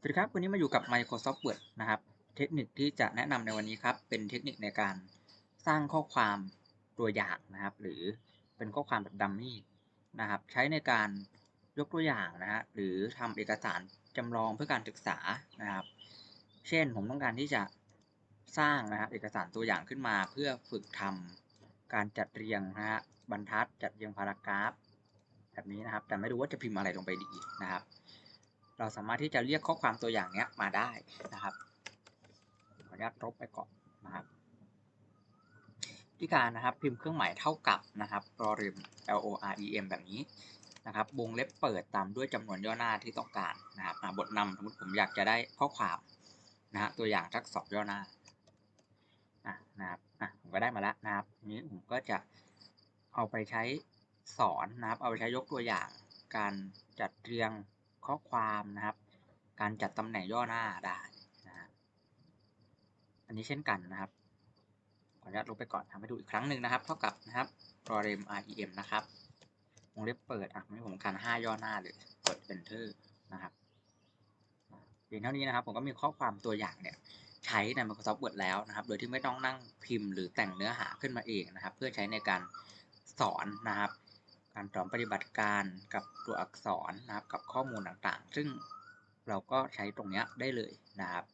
สวัสดีครับวันนี้มาอยู่กับ Microsoft Word นะครับ เทคนิคที่จะแนะนำในวันนี้ครับ เป็นเทคนิคในการสร้างข้อความตัวอย่างนะครับ หรือเป็นข้อความแบบดัมมี่นะครับ ใช้ในการยกตัวอย่างนะฮะหรือทำเอกสารจำลองเพื่อการศึกษานะครับ เช่นผมต้องการที่จะสร้างนะครับเอกสารตัวอย่างขึ้นมา เพื่อฝึกทำการจัดเรียงนะฮะบรรทัดจัดเรียงพารากราฟ แบบนี้นะครับ แต่ไม่รู้ว่าจะพิมพ์อะไรลงไปดีนะครับ เราสามารถที่จะเรียกข้อความตัวอย่างเนี้ยมาได้นะครับขออนุญาตลบไปก่อนนะครับที่การนะครับพิมพ์เครื่องหมายเท่ากับนะครับรอริม L O R E M แบบนี้นะครับวงเล็บเปิดตามด้วยจำนวนย่อหน้าที่ต้องการนะครับบทนำสมมติผมอยากจะได้ข้อความนะฮะตัวอย่างทักสอบย่อหน้าอะนะครับอะผมก็ได้มาแล้วนะครับนี้ผมก็จะเอาไปใช้สอนนะครับ เอาไปใช้ยกตัวอย่างการจัดเรียง ข้อความนะครับ การจัดตำแหน่งย่อหน้าได้นะอันนี้เช่นกันนะครับ ขออนุญาตลบไปก่อนทำให้ดูอีกครั้งหนึ่งนะครับ เท่ากับนะครับ rem rem นะครับวงเล็บเปิดอะไม่ผมการ5ย่อหน้าเลยกด enter นะครับเพียงเท่านี้นะครับ ผมก็มีข้อความตัวอย่างเนี่ยใช้ใน Microsoft Word แล้วนะครับ โดยที่ไม่ต้องนั่งพิมพ์หรือแต่งเนื้อหาขึ้นมาเองนะครับ เพื่อใช้ในการสอนนะครับ การสอมปฏิบัติการกับตัวอักษรนะครับ กับข้อมูลต่างๆ ซึ่งเราก็ใช้ตรงนี้ได้เลยนะครับ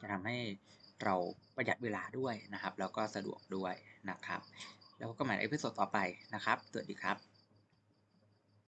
จะทำให้เราประหยัดเวลาด้วยนะครับ แล้วก็สะดวกด้วยนะครับ แล้วก็กันใหม่ในเอพิโซดต่อไปนะครับ สวัสดีครับ